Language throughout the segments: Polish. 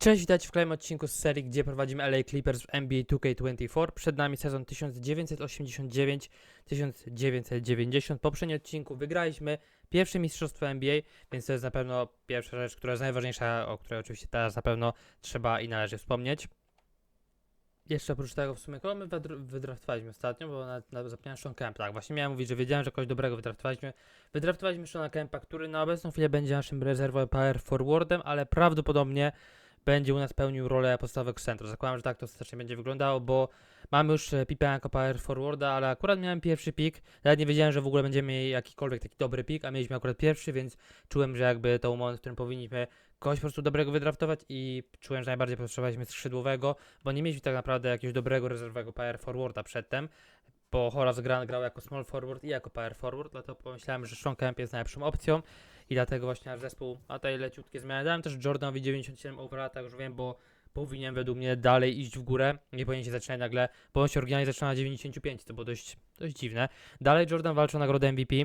Cześć, witajcie w kolejnym odcinku z serii, gdzie prowadzimy LA Clippers w NBA 2K24. Przed nami sezon 1989-1990. W poprzednim odcinku wygraliśmy pierwsze mistrzostwo NBA, więc to jest na pewno pierwsza rzecz, która jest najważniejsza, o której oczywiście teraz na pewno trzeba i należy wspomnieć. Jeszcze oprócz tego w sumie kogo my wydr- wydraftowaliśmy ostatnio, bo na, na, zapomniałem Sean Kemp. Tak, właśnie miałem mówić, że wiedziałem, że kogoś dobrego wydraftowaliśmy. Wydraftowaliśmy Seana Kempa, który na obecną chwilę będzie naszym rezerwowym power forwardem, ale prawdopodobnie będzie u nas pełnił rolę podstawowego centra. Zakładam, że tak to ostatecznie będzie wyglądało, bo mamy już e, Pipa jako power forwarda, ale akurat miałem pierwszy pik. Nawet nie wiedziałem, że w ogóle będziemy mieli jakikolwiek taki dobry pik, a mieliśmy akurat pierwszy, więc czułem, że jakby to moment, w którym powinniśmy kogoś po prostu dobrego wydraftować i czułem, że najbardziej potrzebowaliśmy skrzydłowego, bo nie mieliśmy tak naprawdę jakiegoś dobrego rezerwowego power forwarda przedtem, bo Horace Grant grał jako small forward i jako power forward, dlatego pomyślałem, że Sean Kemp jest najlepszą opcją i dlatego właśnie nasz zespół ma tutaj leciutkie zmiany. Dałem też Jordanowi 97 overall, tak już wiem, bo powinien według mnie dalej iść w górę, nie powinien się zaczynać nagle, bo on się oryginalnie zaczyna na 95, to było dość, dość dziwne. Dalej Jordan walczy o nagrodę MVP.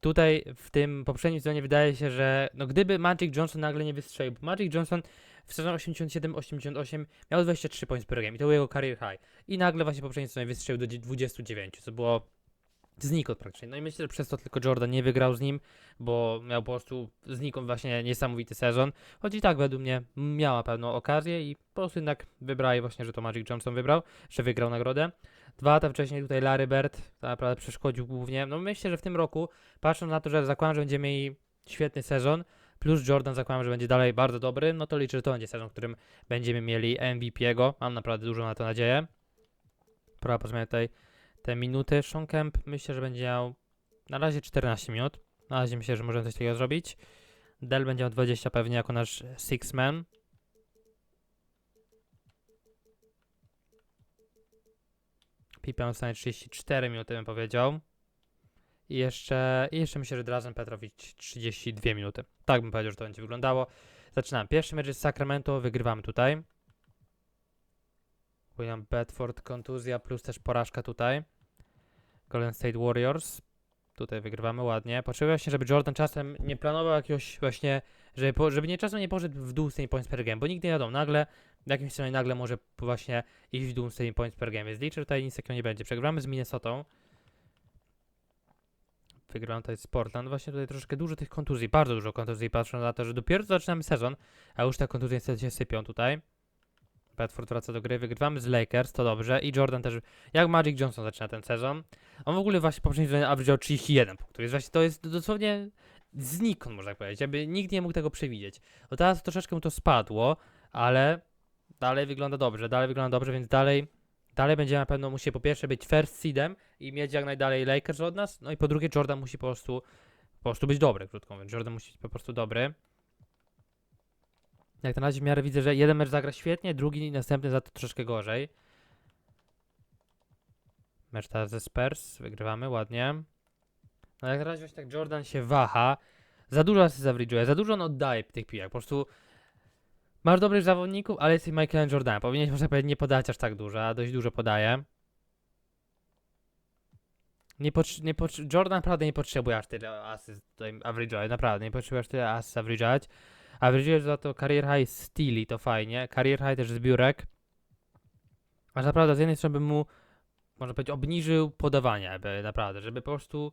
Tutaj w tym poprzednim sezonie wydaje się, że no gdyby Magic Johnson nagle nie wystrzelił, Magic Johnson w sezonie 87-88 miał 23 points per game i to był jego career high. I nagle właśnie w poprzednim sezonie wystrzelił do 29, co było znikąd praktycznie. No i myślę, że przez to tylko Jordan nie wygrał z nim, bo miał po prostu znikąd właśnie niesamowity sezon. Choć i tak według mnie miała pewną okazję i po prostu jednak wybrali właśnie, że to Magic Johnson wybrał, że wygrał nagrodę. Dwa lata wcześniej tutaj Larry Bird tak naprawdę przeszkodził głównie. No myślę, że w tym roku, patrząc na to, że zakładam, że będziemy mieli świetny sezon, plus Jordan zakładam, że będzie dalej bardzo dobry, no to liczę, że to będzie sezon, w którym będziemy mieli MVP'ego. Mam naprawdę dużo na to nadzieję. Próba pozmieniać tutaj te minuty. Sean Kemp myślę, że będzie miał na razie 14 minut. Na razie myślę, że możemy coś takiego zrobić. Dell będzie miał 20 pewnie jako nasz six man. Pippen dostanie 34 minuty bym powiedział. I jeszcze, jeszcze myślę, że Drazen Petrowicz 32 minuty. Tak bym powiedział, że to będzie wyglądało. Zaczynamy. Pierwszy mecz jest Sacramento, wygrywamy tutaj. William Bedford, kontuzja plus też porażka tutaj. Golden State Warriors. Tutaj wygrywamy ładnie. Potrzebuję właśnie, żeby Jordan czasem nie planował jakiegoś właśnie, żeby, po, żeby nie czasem nie poszedł w dół z tymi points per game, bo nigdy nie wiadomo, nagle w jakimś stronie nagle może właśnie iść w dół z tymi points per game, więc liczę, tutaj nic takiego nie będzie. Przegramy z Minnesotą. Wygrałem tutaj z Portland. Właśnie tutaj troszkę dużo tych kontuzji, bardzo dużo kontuzji, patrząc na to, że dopiero zaczynamy sezon, a już te kontuzje niestety się sypią tutaj. Bedford wraca do gry, wygrywamy z Lakers, to dobrze. I Jordan też, jak Magic Johnson zaczyna ten sezon. On w ogóle właśnie poprzednim sezonie average'ał 31 punktów, więc właśnie to jest dosłownie znikąd, można powiedzieć, jakby nikt nie mógł tego przewidzieć. Bo teraz troszeczkę mu to spadło, ale dalej wygląda dobrze, dalej wygląda dobrze, więc dalej, dalej będzie na pewno musi po pierwsze być first seedem i mieć jak najdalej Lakers od nas, no i po drugie Jordan musi po prostu, po prostu być dobry, krótko mówiąc. Jordan musi być po prostu dobry. Jak na razie w miarę widzę, że jeden mecz zagra świetnie, drugi i następny za to troszkę gorzej. Mecz teraz ze Spurs, wygrywamy ładnie. No jak na razie właśnie tak Jordan się waha, za dużo asy zawridżuje, za dużo on oddaje tych pijak, po prostu masz dobrych zawodników, ale jesteś Michaelem Jordanem, powinieneś można powiedzieć nie podać aż tak dużo, a dość dużo podaje. Nie potrz- nie potrz- Jordan naprawdę nie potrzebuje aż tyle asyst tutaj average'ować, naprawdę, nie potrzebuje aż tyle asyst average'ować. Average'ujesz za to career high steali, to fajnie, career high też zbiórek. A naprawdę z jednej strony bym mu, można powiedzieć, obniżył podawanie, jakby naprawdę, żeby po prostu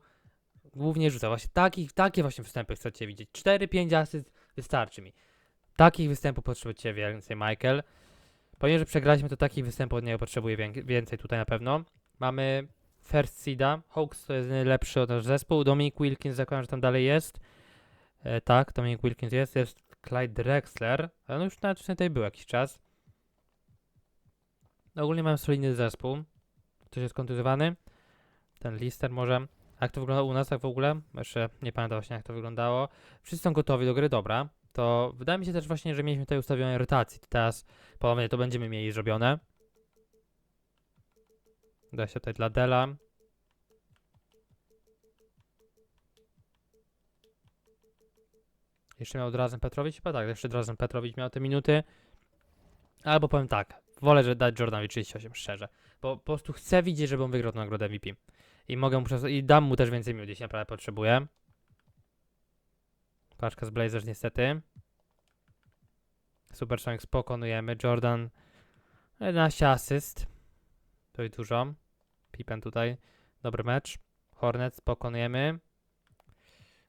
głównie rzucał. Właśnie takich, takie właśnie występy chcecie widzieć. 4-5 asyst wystarczy mi. Takich występów potrzebujecie więcej, Michael. Ponieważ że przegraliśmy, to takich występów od niego potrzebuję wię- więcej tutaj na pewno. Mamy First Seeda. Hawks to jest najlepszy od nasz zespół. Dominic Wilkins, zakładam, że tam dalej jest. E, tak, Dominic Wilkins jest. Jest Clyde Drexler. Ale no już sumie tutaj był jakiś czas. No ogólnie mam solidny zespół. Ktoś jest kontuzjowany. Ten Lister może. A jak to wygląda u nas tak w ogóle? Jeszcze nie pamiętam właśnie jak to wyglądało. Wszyscy są gotowi do gry, dobra. To wydaje mi się też właśnie, że mieliśmy tutaj ustawione rotacji. To teraz ponownie to będziemy mieli zrobione. Da się tutaj dla Dela. Jeszcze miał Drazen Petrowicz? Chyba tak, jeszcze Drazen Petrowicz miał te minuty. Albo powiem tak, wolę, że dać Jordanowi 38, szczerze. Bo po prostu chcę widzieć, żeby on wygrał nagrodę MVP. I mogę mu i dam mu też więcej minut, jeśli naprawdę potrzebuję. Paczka z Blazers niestety. Supersonics pokonujemy. Jordan 11 asyst. To i dużo. Pippen tutaj. Dobry mecz. Hornets pokonujemy.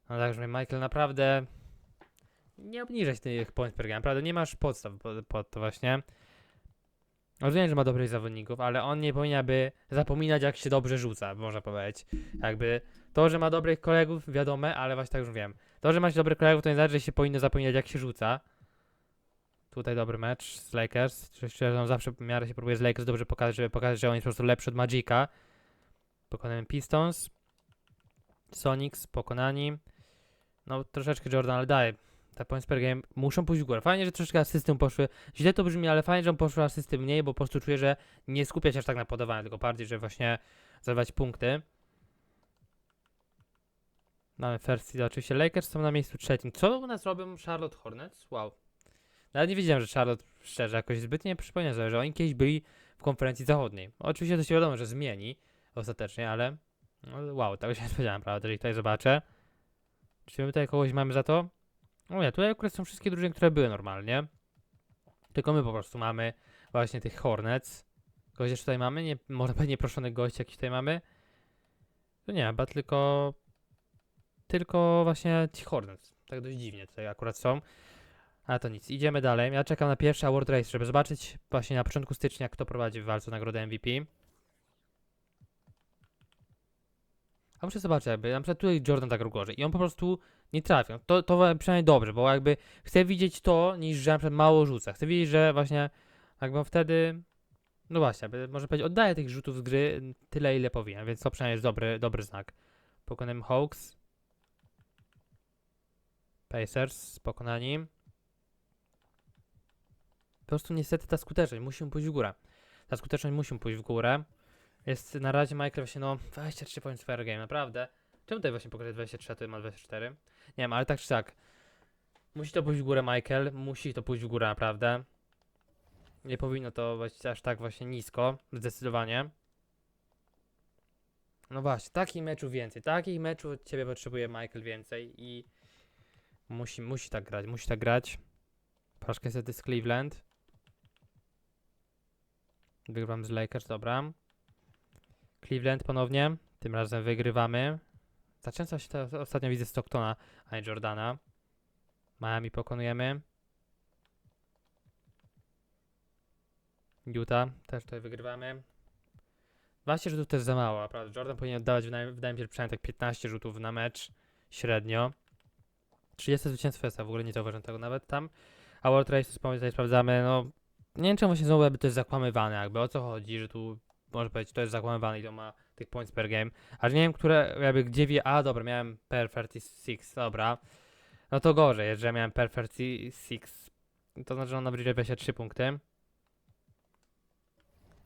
No także Michael naprawdę nie obniżać tych points per game. Naprawdę nie masz podstaw pod, pod to właśnie. Rozumiem, że ma dobrych zawodników, ale on nie powinien by zapominać jak się dobrze rzuca, można powiedzieć. Jakby to, że ma dobrych kolegów, wiadome, ale właśnie tak już wiem. To, że ma się dobrych kolegów, to nie znaczy, że się powinno zapominać jak się rzuca. Tutaj dobry mecz z Lakers. Szczerze, on zawsze w miarę się próbuje z Lakers dobrze pokazać, żeby pokazać, że on jest po prostu lepszy od Magica. Pokonałem Pistons. Sonics pokonani. No troszeczkę Jordan, ale daje. Te points per game muszą pójść w górę. Fajnie, że troszeczkę asysty poszły. Źle to brzmi, ale fajnie, że on poszły asysty mniej, bo po prostu czuję, że nie skupia się aż tak na podawaniu, tylko bardziej, że właśnie zadawać punkty. Mamy first seed, oczywiście Lakers są na miejscu trzecim. Co u nas robią Charlotte Hornets? Wow. Nawet nie wiedziałem, że Charlotte szczerze jakoś zbytnio nie przypomina sobie, że oni kiedyś byli w konferencji zachodniej. Oczywiście to się wiadomo, że zmieni ostatecznie, ale no, wow, tego się nie spodziewałem, prawda, jeżeli tutaj zobaczę. Czy my tutaj kogoś mamy za to? O nie, tutaj akurat są wszystkie drużyny, które były normalnie. Tylko my po prostu mamy właśnie tych Hornets. Kogoś jeszcze tutaj mamy? Nie, może pewnie proszonych gości jakiś tutaj mamy? To nie, chyba tylko... Tylko właśnie ci Hornets. Tak dość dziwnie tutaj akurat są. Ale to nic, idziemy dalej. Ja czekam na pierwszy Award Race, żeby zobaczyć właśnie na początku stycznia, kto prowadzi w walce o nagrodę MVP. A muszę zobaczyć, jakby na przykład tutaj Jordan tak gorzej i on po prostu nie trafią. To, to przynajmniej dobrze, bo jakby chcę widzieć to, niż że na przykład mało rzuca. Chcę widzieć, że właśnie jakby wtedy, no właśnie, jakby, może powiedzieć, oddaje tych rzutów z gry tyle, ile powinien, więc to przynajmniej jest dobry, dobry znak. Pokonałem Hawks. Pacers pokonani. Po prostu niestety ta skuteczność musi pójść w górę. Ta skuteczność musi pójść w górę. Jest na razie Michael właśnie no 23 points per game, naprawdę. Czemu tutaj właśnie pokazać 23, a tutaj ma 24? Nie wiem, ale tak czy tak. Musi to pójść w górę Michael, musi to pójść w górę naprawdę. Nie powinno to być aż tak właśnie nisko, zdecydowanie. No właśnie, takich meczów więcej, takich meczów od ciebie potrzebuje Michael więcej i musi, musi tak grać, musi tak grać. Porażka niestety z Cleveland. Wygrywam z Lakers, dobra. Cleveland ponownie. Tym razem wygrywamy. Za się to ostatnio widzę Stocktona, a nie Jordana. Miami pokonujemy. Utah też tutaj wygrywamy. 12 rzutów jest za mało, naprawdę. Jordan powinien oddawać, wydaje, mi się, przynajmniej tak 15 rzutów na mecz średnio. 30 zwycięstwo jest, a w ogóle nie zauważam tego nawet tam. A World Race tutaj sprawdzamy, no nie wiem czemu się znowu jakby to jest zakłamywane, jakby o co chodzi, że tu można powiedzieć, to jest zakłamywane i to ma tych points per game. Ale nie wiem, które, jakby gdzie wie, a dobra, miałem per 36, dobra. No to gorzej, że miałem per 36. To znaczy, że on na bridge 23 punkty.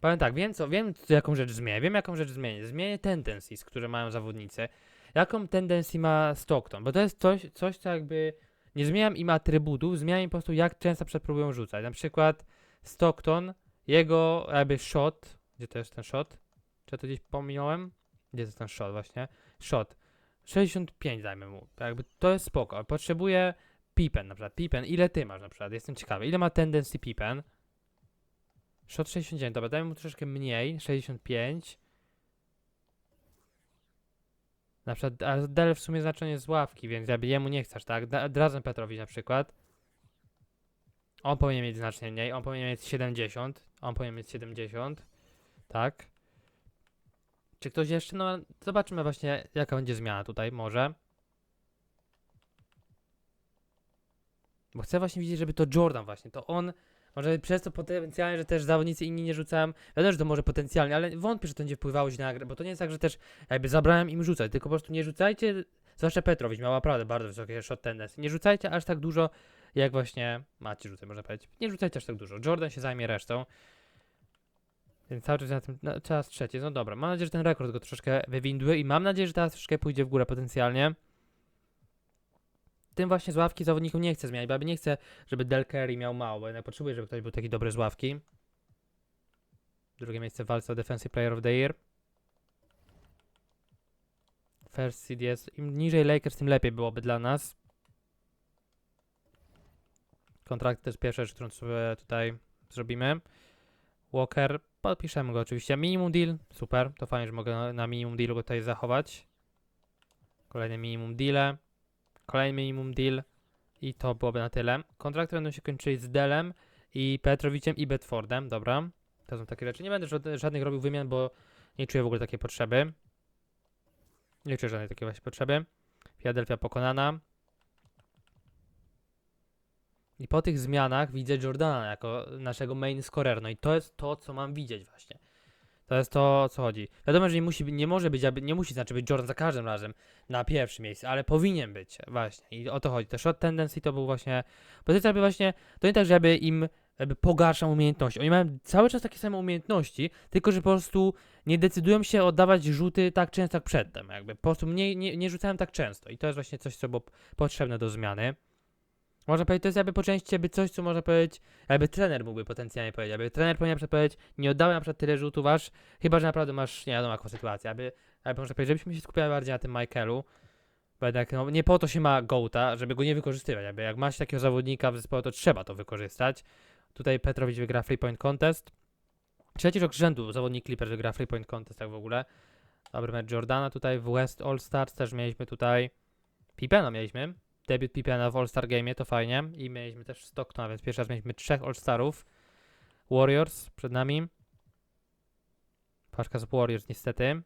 Powiem tak, wiem co, wiem jaką rzecz zmienię, wiem jaką rzecz zmienię. Zmienię tendencies, które mają zawodnicy. Jaką tendencję ma Stockton, bo to jest coś, coś co jakby nie zmieniam im atrybutów, zmieniam im po prostu jak często przepróbują rzucać. Na przykład Stockton, jego jakby shot, gdzie to jest ten shot? Czy ja to gdzieś pominąłem? Gdzie jest ten shot właśnie? Shot. 65 dajmy mu. Jakby to jest spoko. Potrzebuję Pippen na przykład. Pippen, ile ty masz na przykład? Jestem ciekawy. Ile ma tendencji Pippen? Shot 69, dobra, dajmy mu troszeczkę mniej. 65. Na przykład a Del w sumie znaczenie z ławki, więc jakby jemu nie chcesz, tak? Da- Drazen Petrowicz na przykład. On powinien mieć znacznie mniej, on powinien mieć 70, on powinien mieć 70, tak? Czy ktoś jeszcze? No, zobaczymy właśnie, jaka będzie zmiana tutaj, może. Bo chcę właśnie widzieć, żeby to Jordan właśnie, to on, może przez to potencjalnie, że też zawodnicy inni nie rzucają, wiadomo, że to może potencjalnie, ale wątpię, że to będzie wpływało źle na grę, bo to nie jest tak, że też jakby zabrałem im rzucać, tylko po prostu nie rzucajcie, zwłaszcza Petrowicz miał naprawdę bardzo wysokie shot tendency, nie rzucajcie aż tak dużo, jak właśnie macie rzucać, można powiedzieć. Nie rzucajcie aż tak dużo, Jordan się zajmie resztą. Więc cały czas na tym, no, czas trzeci, no dobra, mam nadzieję, że ten rekord go troszeczkę wywindły i mam nadzieję, że teraz troszeczkę pójdzie w górę potencjalnie. Tym właśnie z ławki zawodników nie chcę zmieniać, bo nie chcę, żeby Del Curry miał mało, bo jednak potrzebuję, żeby ktoś był taki dobry z ławki. Drugie miejsce w walce o Defensive Player of the Year. First seed jest, im niżej Lakers, tym lepiej byłoby dla nas. Kontrakt to jest pierwsza rzecz, którą sobie tutaj zrobimy. Walker, podpiszemy go oczywiście. Minimum deal, super, to fajnie, że mogę na, minimum dealu go tutaj zachować. Kolejny minimum deal. Kolejny minimum deal. I to byłoby na tyle. Kontrakty będą się kończyć z Delem i Petrowiciem i Bedfordem, dobra. To są takie rzeczy. Nie będę żad- żadnych robił wymian, bo nie czuję w ogóle takiej potrzeby. Nie czuję żadnej takiej właśnie potrzeby. Philadelphia pokonana. I po tych zmianach widzę Jordana jako naszego main scorer. No i to jest to, co mam widzieć właśnie. To jest to, o co chodzi. Wiadomo, że nie musi, nie może być, nie musi znaczy być Jordan za każdym razem na pierwszym miejscu, ale powinien być właśnie. I o to chodzi. Te shot tendency to był właśnie pozycja, aby właśnie, to nie tak, żeby im jakby pogarszał umiejętności. Oni mają cały czas takie same umiejętności, tylko że po prostu nie decydują się oddawać rzuty tak często jak przedtem. Jakby po prostu nie, nie, nie rzucają tak często. I to jest właśnie coś, co było potrzebne do zmiany. Można powiedzieć, to jest jakby po części jakby coś, co można powiedzieć, jakby trener mógłby potencjalnie powiedzieć, jakby trener powinien na powiedzieć, nie oddałem na przykład tyle rzutów aż, chyba, że naprawdę masz nie wiadomo jaką sytuację, aby, jakby można powiedzieć, żebyśmy się skupiali bardziej na tym Michaelu, bo jednak no, nie po to się ma Gołta, żeby go nie wykorzystywać, jakby jak masz takiego zawodnika w zespole, to trzeba to wykorzystać. Tutaj Petrowicz wygra Free Point Contest. Trzeci rok rzędu zawodnik Clippers wygra Free Point Contest, tak w ogóle. Dobry mecz Jordana tutaj w West All Stars też mieliśmy tutaj. Pippena mieliśmy. Debiut Pippena w All-Star Game, to fajnie. I mieliśmy też Stocktona, więc pierwszy raz mieliśmy trzech All-Starów. Warriors przed nami. Paczka z Warriors niestety.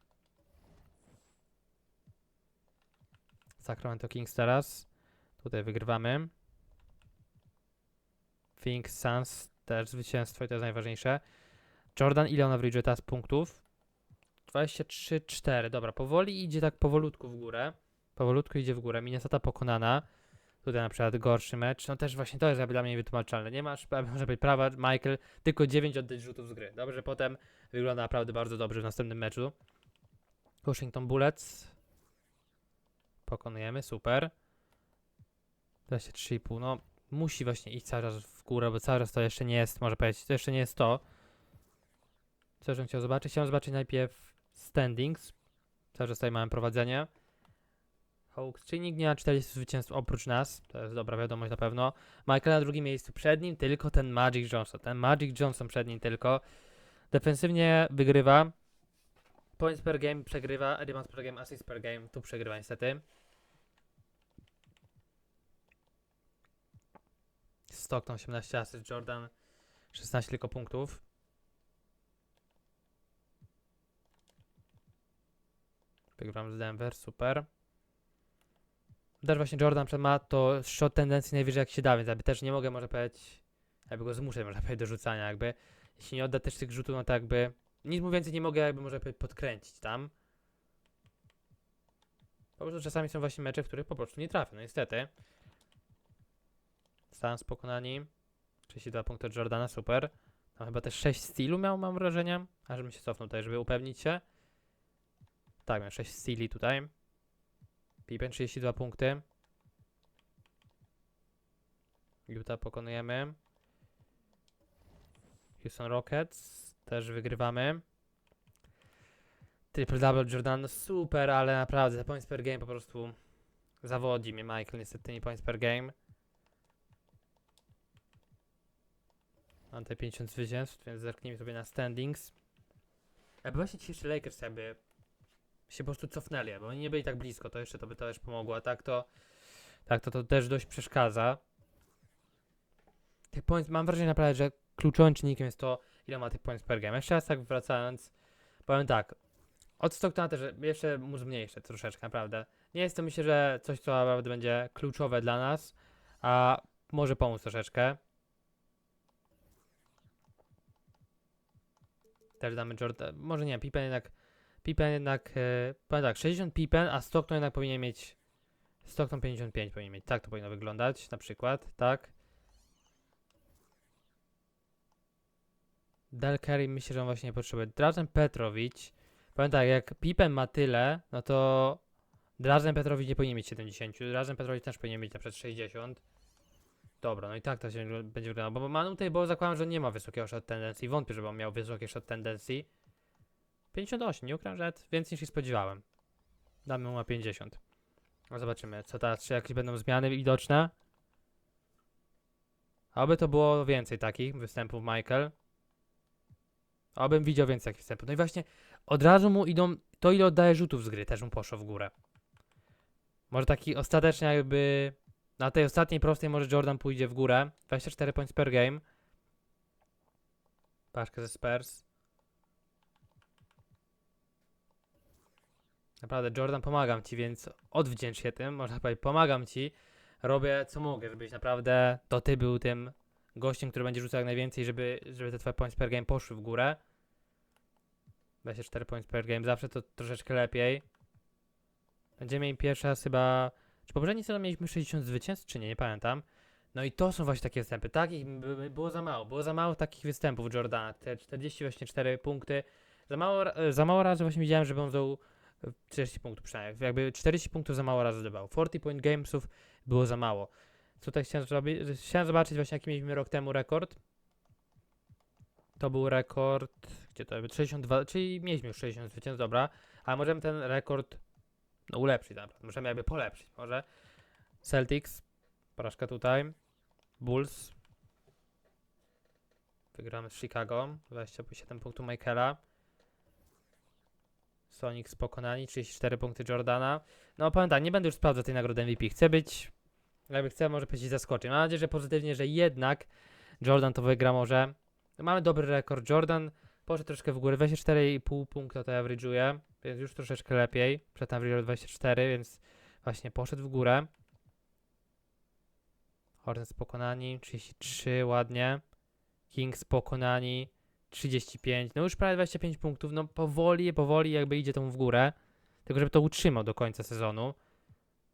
Sacramento Kings teraz. Tutaj wygrywamy. Phoenix Suns też zwycięstwo i to jest najważniejsze. Jordan, ile on average teraz punktów? 23-4. Dobra, powoli idzie tak powolutku w górę. Powolutku idzie w górę. Minnesota pokonana. Tutaj na przykład gorszy mecz. No też właśnie to jest dla mnie niewytłumaczalne. Nie masz, może być prawa, Michael, tylko 9 oddać rzutów z gry. Dobrze, potem wygląda naprawdę bardzo dobrze w następnym meczu. Washington Bullets. Pokonujemy, super. 23,5. No, musi właśnie iść cały czas w górę, bo cały czas to jeszcze nie jest, może powiedzieć, to jeszcze nie jest to. Co bym chciał zobaczyć? Chciałem zobaczyć najpierw standings. Cały czas tutaj mamy prowadzenie. Hawks, czyli nikt nie ma 40 zwycięstw oprócz nas. To jest dobra wiadomość na pewno. Michael na drugim miejscu. Przed nim tylko ten Magic Johnson. Ten Magic Johnson przed nim tylko. Defensywnie wygrywa. Points per game przegrywa. Rebounds per game, assist per game. Tu przegrywa niestety. Stockton 18 asyst, Jordan 16 tylko punktów. Wygram z Denver, super. Też właśnie Jordan ma to shot tendencji najwyżej jak się da, więc jakby też nie mogę może powiedzieć, jakby go zmuszę można powiedzieć do rzucania jakby. Jeśli nie odda też tych rzutów, no to jakby nic mu więcej nie mogę jakby może podkręcić tam. Po prostu czasami są właśnie mecze, w których po prostu nie trafię, no niestety. Stans pokonani. 32 punkty od Jordana, super. Tam chyba też 6 stylu miał, mam wrażenie. A żebym się cofnął tutaj, żeby upewnić się. Tak, miał 6 styli tutaj. Pippen 32 punkty. Utah pokonujemy. Houston Rockets też wygrywamy. Triple double Jordan, super, ale naprawdę te points per game po prostu zawodzi mnie Michael niestety tymi points per game. Mam te 50 zwycięstw, więc zerknijmy sobie na standings. Jakby właśnie dzisiejszy Lakers jakby się po prostu cofnęli, bo oni nie byli tak blisko, to jeszcze to by to też pomogło, a tak to tak to, to też dość przeszkadza. Tych points, mam wrażenie naprawdę, że kluczowym czynnikiem jest to, ile ma tych points per game. Jeszcze raz tak wracając, powiem tak, od Stocktona też jeszcze mu zmniejszę troszeczkę, naprawdę. Nie jest to myślę, że coś, co naprawdę będzie kluczowe dla nas, a może pomóc troszeczkę. Też damy Jordan, może nie, Pippen jednak, Pippen jednak, e, powiem tak, 60 Pippen, a Stockton jednak powinien mieć, Stockton 55 powinien mieć, tak to powinno wyglądać, na przykład, tak. Del Curry myślę, że on właśnie nie potrzebuje. Drazen Petrowicz, powiem tak, jak Pippen ma tyle, no to Drazen Petrowicz nie powinien mieć 70, Drazen Petrowicz też powinien mieć na przykład 60. Dobra, no i tak to się będzie wyglądało, bo Manu tutaj, bo zakładam, że nie ma wysokiego shot tendencji, wątpię, żeby on miał wysokie shot tendencji. 58, nie ukrywam, że więcej niż się spodziewałem. Damy mu na 50. No zobaczymy, co teraz, czy jakieś będą zmiany widoczne. Oby to było więcej takich występów, Michael. Obym widział więcej takich występów. No i właśnie od razu mu idą, to ile oddaje rzutów z gry, też mu poszło w górę. Może taki ostatecznie jakby, na tej ostatniej prostej może Jordan pójdzie w górę. 24 points per game. Paczkę ze Spurs. Naprawdę, Jordan, pomagam ci, więc odwdzięcz się tym, można powiedzieć, pomagam ci. Robię co mogę, żebyś naprawdę to ty był tym gościem, który będzie rzucał jak najwięcej, żeby, żeby te twoje points per game poszły w górę. 24 points per game, zawsze to troszeczkę lepiej. Będziemy mieli pierwszy raz chyba... Czy poprzedni sezon mieliśmy 60 zwycięstw, czy nie? Nie pamiętam. No i to są właśnie takie występy. Takich by- by było za mało. Było za mało takich występów Jordana. Te 40 właśnie 4 punkty. Za mało, za mało razy właśnie widziałem, żeby on zdobył e, 40 punktów przynajmniej. Jakby 40 punktów za mało razy zdobywał. 40 point gamesów było za mało. Tutaj chciałem zrobić, chciałem zobaczyć właśnie jaki mieliśmy rok temu rekord. To był rekord, gdzie to jest, 62, czyli mieliśmy już 60 zwycięstw, dobra, ale możemy ten rekord no, ulepszyć naprawdę, możemy jakby polepszyć, może. Celtics, porażka tutaj, Bulls, wygramy z Chicago, 27 punktów Michaela, Sonics pokonani, 34 punkty Jordana. No powiem tak, nie będę już sprawdzał tej nagrody MVP, chcę być jakby chcę może powiedzieć zaskoczyć. Mam nadzieję, że pozytywnie, że jednak Jordan to wygra może. Mamy dobry rekord. Jordan poszedł troszkę w górę. 24,5 punkta to average'uje, więc już troszeczkę lepiej. Przed average'em 24, więc właśnie poszedł w górę. Hornets pokonani, 33, ładnie. Kings pokonani, 35. No już prawie 25 punktów. No powoli, powoli jakby idzie tą w górę. Tylko żeby to utrzymał do końca sezonu. Na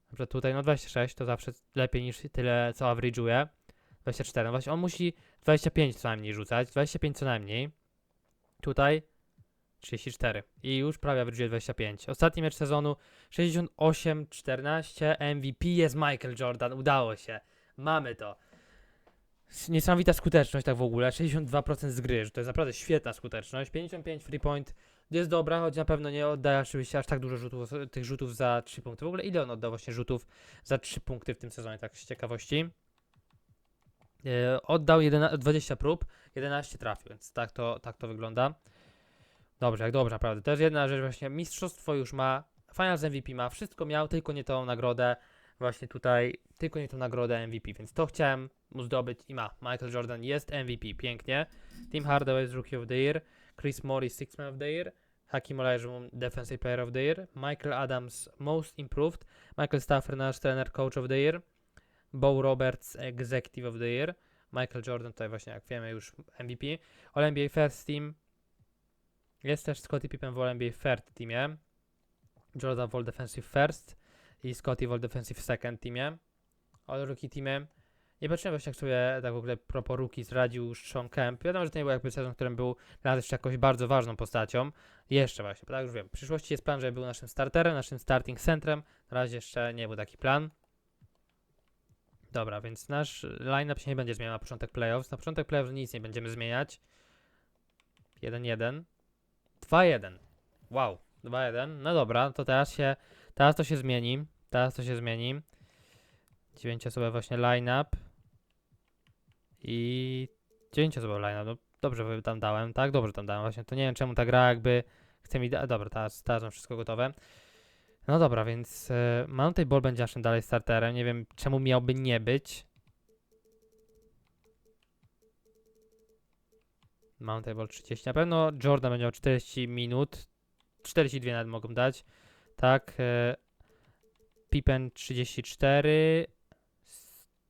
przykład tutaj no 26 to zawsze lepiej niż tyle co average'uje. 24, no właśnie on musi 25 co najmniej rzucać, 25 co najmniej. Tutaj 34 i już prawie average'uje 25. Ostatni mecz sezonu 68-14, MVP jest Michael Jordan, udało się. Mamy to. Niesamowita skuteczność tak w ogóle, 62% z gry, że to jest naprawdę świetna skuteczność. 55 free point jest dobra, choć na pewno nie oddaje oczywiście aż tak dużo rzutów, tych rzutów za 3 punkty. W ogóle ile on oddał właśnie rzutów za 3 punkty w tym sezonie, tak z ciekawości? E, oddał 11, 20 prób, 11 trafił, więc tak to, tak to wygląda. Dobrze, jak dobrze, naprawdę. To jest jedna rzecz, właśnie mistrzostwo już ma, Finals MVP ma, wszystko miał, tylko nie tą nagrodę, właśnie tutaj, tylko nie tą nagrodę MVP, więc to chciałem mu zdobyć i ma. Michael Jordan jest MVP, pięknie. Tim Hardaway jest Rookie of the Year, Chris Morris Sixth Man of the Year, Hakim Olajuwon Defensive Player of the Year, Michael Adams Most Improved, Michael Stafford nasz trener Coach of the Year, Bo Roberts Executive of the Year, Michael Jordan tutaj właśnie jak wiemy już MVP, All NBA First Team, jest też Scottie Pippen w All NBA Third Teamie, Jordan w Defensive First i Scottie w Defensive Second Teamie, All Rookie Teamie. Nie patrzyłem właśnie jak sobie tak w ogóle propos rookie zradził Sean Kemp. Wiadomo, że to nie był jakby sezon, w którym był dla nas jeszcze jakąś bardzo ważną postacią. Jeszcze właśnie, bo tak już wiem. W przyszłości jest plan, żeby był naszym starterem, naszym starting centrem. Na razie jeszcze nie był taki plan. Dobra, więc nasz line-up się nie będzie zmieniał na początek playoffs. Na początek playoffs nic nie będziemy zmieniać. 1-1. 2-1. Wow, 2-1. No dobra, to teraz się, teraz to się zmieni. Teraz to się zmieni. 9 osobowy właśnie line-up. I 9 osobowy line-up. No, dobrze tam dałem, tak? Dobrze tam dałem. Właśnie to nie wiem czemu ta gra jakby chce mi... Da- dobra, teraz, teraz mam wszystko gotowe. No dobra, więc e, Mountain Ball będzie naszym dalej starterem. Nie wiem czemu miałby nie być. Mountain Ball 30. Na pewno Jordan będzie miał 40 minut. 42 nawet mogą dać. Tak. E, Pippen 34.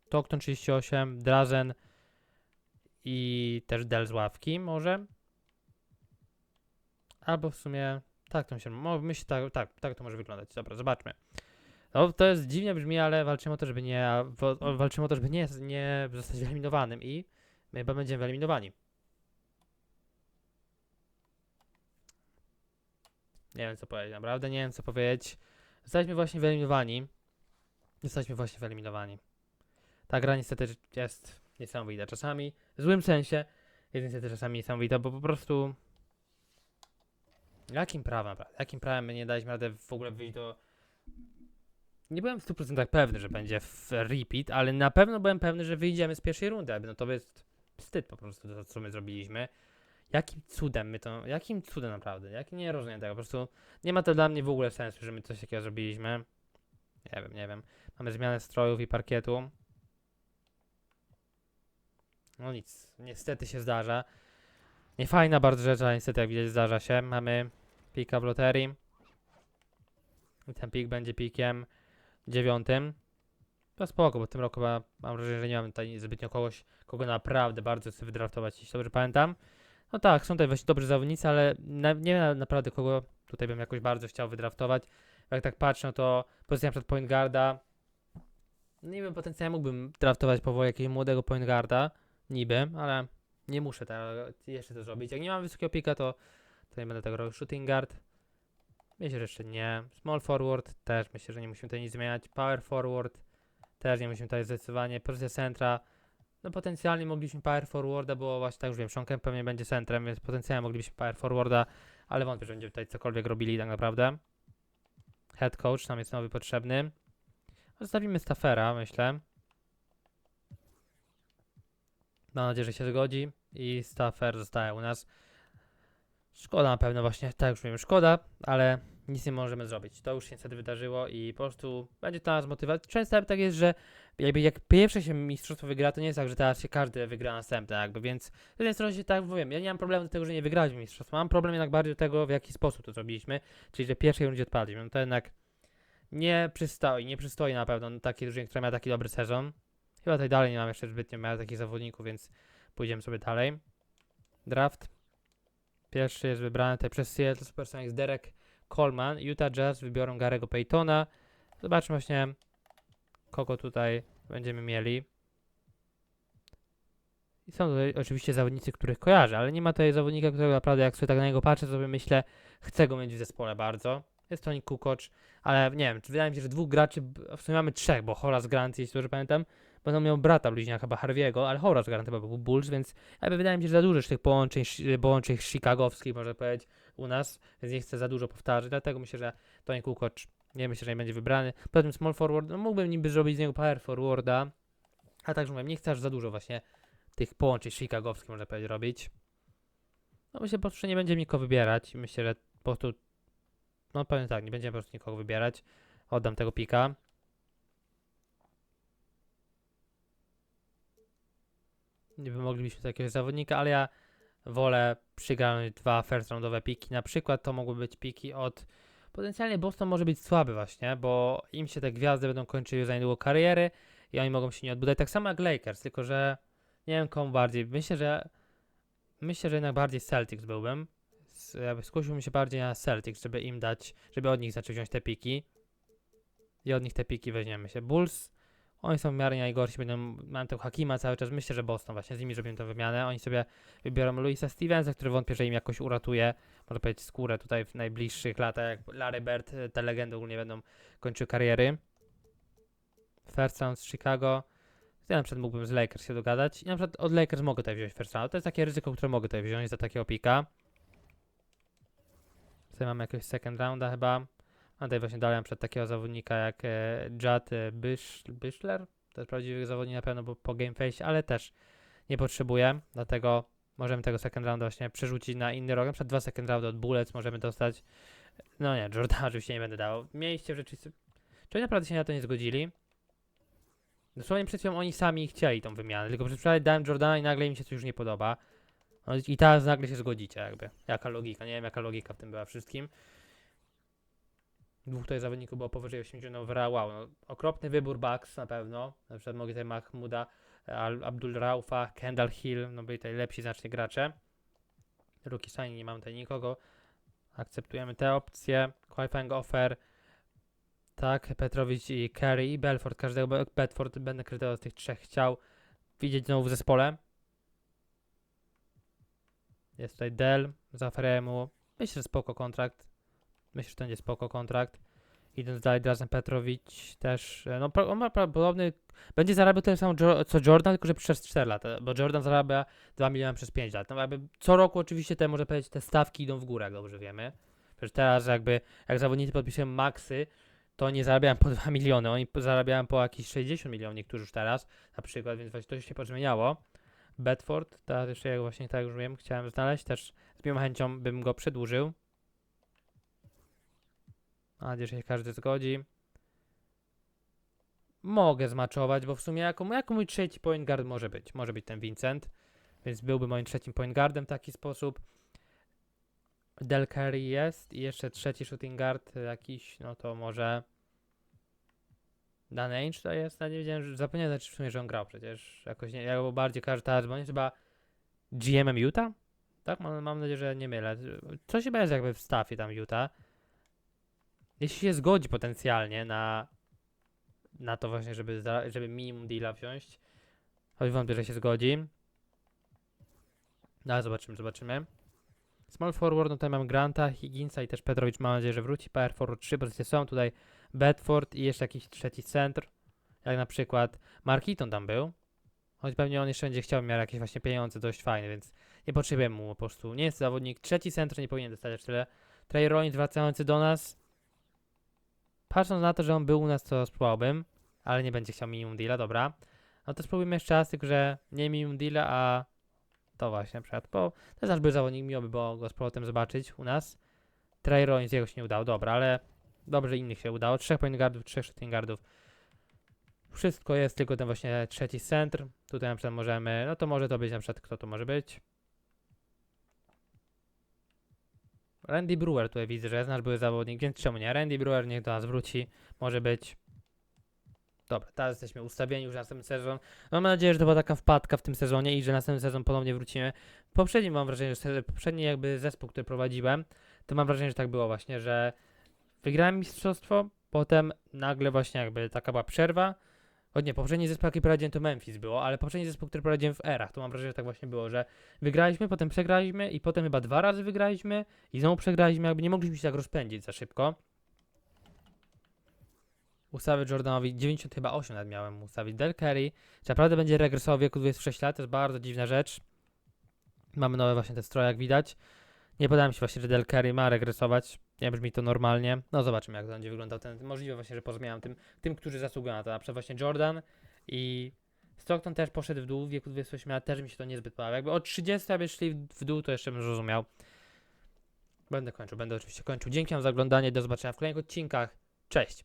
Stockton 38. Drazen i też Del z ławki może. Albo w sumie tak to się, myślę, tak, tak, tak to może wyglądać. Dobra, zobaczmy. No, to jest dziwnie brzmi, ale walczymy o to, żeby nie, walczymy o to, żeby nie, nie zostać wyeliminowanym i my chyba będziemy wyeliminowani. Nie wiem co powiedzieć, naprawdę nie wiem co powiedzieć. Zostaliśmy właśnie wyeliminowani. Zostaliśmy właśnie wyeliminowani. Ta gra niestety jest niesamowita. Czasami, w złym sensie, jest niestety czasami niesamowita, bo po prostu... Jakim prawem? Jakim prawem my nie daliśmy rady w ogóle wyjść do nie byłem w 100% pewny, że będzie repeat, ale na pewno byłem pewny, że wyjdziemy z pierwszej rundy. No to jest wstyd po prostu to, co my zrobiliśmy. Jakim cudem my to, jakim cudem naprawdę, jak nie rozumiem tego, po prostu nie ma to dla mnie w ogóle sensu, że my coś takiego zrobiliśmy. Nie wiem, nie wiem. Mamy zmianę strojów i parkietu. No nic, niestety się zdarza. Niefajna bardzo rzecz, ale niestety jak widać zdarza się. Mamy pika w loterii. I ten pik będzie pikiem dziewiątym. To spoko, bo w tym roku chyba mam wrażenie, że nie mamy tutaj zbytnio kogoś, kogo naprawdę bardzo chcę wydraftować, jeśli dobrze pamiętam. No tak, są tutaj właśnie dobrzy zawodnicy, ale na, nie wiem naprawdę kogo tutaj bym jakoś bardzo chciał wydraftować. Jak tak patrzę, no to pozycja na przykład point guarda. No nie wiem, potencjalnie mógłbym draftować powoli jakiegoś młodego point guarda, niby, ale nie muszę tego, jeszcze to zrobić. Jak nie mam wysokiego pika, to, to nie będę tego robił. Shooting guard. Myślę, że jeszcze nie. Small forward też myślę, że nie musimy tutaj nic zmieniać. Power forward też nie musimy tutaj zdecydowanie. Pozycja centra. No potencjalnie mogliśmy power forwarda, bo właśnie tak już wiem, Szonken pewnie będzie centrem, więc potencjalnie moglibyśmy power forwarda, ale wątpię, że będziemy tutaj cokolwiek robili tak naprawdę. Head coach nam jest nowy potrzebny. Zostawimy Staffera, myślę. Mam nadzieję, że się zgodzi i Staffer zostaje u nas. Szkoda na pewno właśnie, tak już wiem, szkoda, ale nic nie możemy zrobić. To już się niestety wydarzyło i po prostu będzie to nas motywować. Często tak jest, że jakby jak pierwsze się mistrzostwo wygra, to nie jest tak, że teraz się każdy wygra następne jakby, więc z jednej strony się tak powiem, ja nie mam problemu do tego, że nie wygraliśmy mistrzostwa, mam problem jednak bardziej do tego, w jaki sposób to zrobiliśmy, czyli że pierwszej rundzie odpadliśmy, no to jednak nie przystoi, nie przystoi na pewno na takiej drużynie, która miała taki dobry sezon. Chyba tutaj dalej nie mam jeszcze zbytnio miał takich zawodników, więc pójdziemy sobie dalej. Draft. Pierwszy jest wybrany tutaj przez Seattle Supersonics Derek Coleman. Utah Jazz wybiorą Garego Paytona. Zobaczmy właśnie, kogo tutaj będziemy mieli. I są tutaj oczywiście zawodnicy, których kojarzę, ale nie ma tutaj zawodnika, którego naprawdę jak sobie tak na niego patrzę, to sobie myślę, chcę go mieć w zespole bardzo. Jest to Kukoc, ale nie wiem, wydaje mi się, że dwóch graczy, w sumie mamy trzech, bo Horace Grant, jeśli dobrze pamiętam, będą miał brata bliźniaka chyba Harviego, ale Horace Grant chyba był Bulls, więc jakby wydaje mi się, że za dużo tych połączeń, połączeń chicagowskich, można powiedzieć, u nas, więc nie chcę za dużo powtarzać, dlatego myślę, że Tony Kukoc, nie myślę, że nie będzie wybrany. Poza tym small forward, no mógłbym niby zrobić z niego power forwarda, a także mówię, nie chcę aż za dużo właśnie tych połączeń chicagowskich, można powiedzieć, robić. No myślę po prostu, nie będziemy nikogo wybierać myślę, że po prostu, no powiem tak, nie będziemy po prostu nikogo wybierać. Oddam tego pika. Wiem, moglibyśmy jakiegoś zawodnika, ale ja wolę przygarnąć dwa first roundowe piki. Na przykład to mogły być piki od. Potencjalnie Boston może być słaby właśnie, bo im się te gwiazdy będą kończyły za niedługo kariery i oni mogą się nie odbudować. Tak samo jak Lakers, tylko że nie wiem komu bardziej. Myślę, że myślę, że jednak bardziej Celtics byłbym. Skusiłbym się bardziej na Celtics, żeby im dać, żeby od nich zacząć wziąć te piki. I od nich te piki weźmiemy się. Bulls, oni są w miarę najgorsi, będą, mam tego Hakima cały czas, myślę, że Boston właśnie, z nimi zrobimy tę wymianę. Oni sobie wybiorą Luisa Stevensa, który wątpię, że im jakoś uratuje, można powiedzieć, skórę tutaj w najbliższych latach, Larry Bird, e, te legendy ogólnie będą kończyły kariery. First round z Chicago. Ja na przykład mógłbym z Lakers się dogadać i na przykład od Lakers mogę tutaj wziąć first round. To jest takie ryzyko, które mogę tutaj wziąć za takiego pika. Tutaj mamy jakiegoś second rounda chyba. A tutaj właśnie dalej przykład takiego zawodnika jak e, Judd e, Bysz, Byszler. To jest prawdziwy zawodnik na pewno bo po game face, ale też nie potrzebuję, dlatego możemy tego second rounda właśnie przerzucić na inny rok. Na przykład dwa second roundy od Bullets możemy dostać. No nie, Jordana oczywiście nie będę dał. Mieliście w rzeczywistości... Czy oni naprawdę się na to nie zgodzili? Dosłownie przed chwilą oni sami chcieli tą wymianę, tylko przez wczoraj dałem Jordana i nagle im się coś już nie podoba. No i teraz nagle się zgodzicie jakby. Jaka logika, nie wiem jaka logika w tym była wszystkim. Dwóch tutaj zawodników było powyżej 80 overall. Wow, no, okropny wybór Bucks na pewno. Na przykład mogli tutaj Mahmuda, Abdul Raufa, Kendall Hill, no byli tutaj lepsi znacznie gracze. Rookie signing, nie mamy tutaj nikogo. Akceptujemy te opcje. Qualifying offer. Tak, Petrowicz i Kerry i Belfort. Każdego Be- Bedford będę każdego z tych trzech chciał widzieć znowu w zespole. Jest tutaj Dell, zaoferuję mu. Myślę, że spoko kontrakt. Myślę, że to będzie spoko kontrakt. Idąc dalej, Drazen Petrowicz też, e, no on ma prawdopodobny, będzie zarabiał tyle samo co Jordan, tylko że przez 4 lata, bo Jordan zarabia 2 miliony przez 5 lat. No jakby co roku oczywiście te, może powiedzieć, te stawki idą w górę, jak dobrze wiemy. Przecież teraz jakby, jak zawodnicy podpisują maksy, to nie zarabiałem po 2 miliony, oni zarabiają po jakieś 60 milionów niektórzy już teraz, na przykład, więc właśnie to się pozmieniało. Bedford, teraz jeszcze jak właśnie tak już wiem, chciałem znaleźć, też z miłą chęcią bym go przedłużył. Mam nadzieję, się każdy zgodzi. Mogę zmaczować, bo w sumie jako, jako mój trzeci point guard może być. Może być ten Vincent, więc byłby moim trzecim point guardem w taki sposób. Del Curry jest i jeszcze trzeci shooting guard jakiś, no to może Dan Ainge to jest, nie wiedziałem, że zapomniałem też w sumie, że on grał przecież. Jakoś nie, ja bardziej każdy teraz, bo on jest chyba GM-em Utah? Tak? Mam, mam nadzieję, że nie mylę. Coś chyba jest jakby w stafie tam Utah. Jeśli się zgodzi potencjalnie na, na to właśnie, żeby, za, żeby minimum deala wziąć, choć wątpię, że się zgodzi. No ale zobaczymy, zobaczymy. Small forward, no tutaj mam Granta, Higginsa i też Petrowicz, mam nadzieję, że wróci. Power forward 3 pozycje są, tutaj Bedford i jeszcze jakiś trzeci centr, jak na przykład Markiton tam był. Choć pewnie on jeszcze będzie chciał, miał jakieś właśnie pieniądze dość fajne, więc nie potrzebujemy mu po prostu. Nie jest zawodnik. Trzeci centr nie powinien dostać aż tyle. Trey Rollins wracający do nas. Patrząc na to, że on był u nas, to spróbowałbym, ale nie będzie chciał minimum deala, dobra. No to spróbujmy jeszcze raz, tylko że nie minimum deala, a to właśnie na przykład, bo to jest nasz był zawodnik, miło by było go z powrotem zobaczyć u nas. Trey Rollins jego się nie udało, dobra, ale dobrze innych się udało. Trzech point guardów, trzech shooting guardów. Wszystko jest, tylko ten właśnie trzeci centr. Tutaj na przykład możemy, no to może to być na przykład, kto to może być? Randy Brewer tutaj widzę, że jest nasz były zawodnik, więc czemu nie? Randy Brewer niech do nas wróci, może być. Dobra, teraz jesteśmy ustawieni już na następny sezon. Mam nadzieję, że to była taka wpadka w tym sezonie i że następny sezon ponownie wrócimy. Poprzedni mam wrażenie, że poprzedni jakby zespół, który prowadziłem, to mam wrażenie, że tak było właśnie, że wygrałem mistrzostwo, potem nagle właśnie jakby taka była przerwa. O nie, poprzedni zespół, jaki prowadziłem, to Memphis było, ale poprzedni zespół, który prowadziłem w erach, to mam wrażenie, że tak właśnie było, że wygraliśmy, potem przegraliśmy i potem chyba dwa razy wygraliśmy i znowu przegraliśmy, jakby nie mogliśmy się tak rozpędzić za szybko. Ustawię Jordanowi 90 chyba 8 nawet miałem ustawić Del Curry. Czy naprawdę będzie regresował w wieku 26 lat? To jest bardzo dziwna rzecz. Mamy nowe właśnie te stroje, jak widać. Nie podoba mi się właśnie, że Del Curry ma regresować. Nie brzmi to normalnie. No zobaczymy, jak to będzie wyglądał ten. Możliwe właśnie, że pozmieniam tym, tym, którzy zasługują na to. Na przykład właśnie Jordan i Stockton też poszedł w dół w wieku 28 lat. Też mi się to niezbyt podoba. Jakby od 30 aby szli w- dół, to jeszcze bym zrozumiał. Będę kończył, będę oczywiście kończył. Dzięki wam za oglądanie. Do zobaczenia w kolejnych odcinkach. Cześć!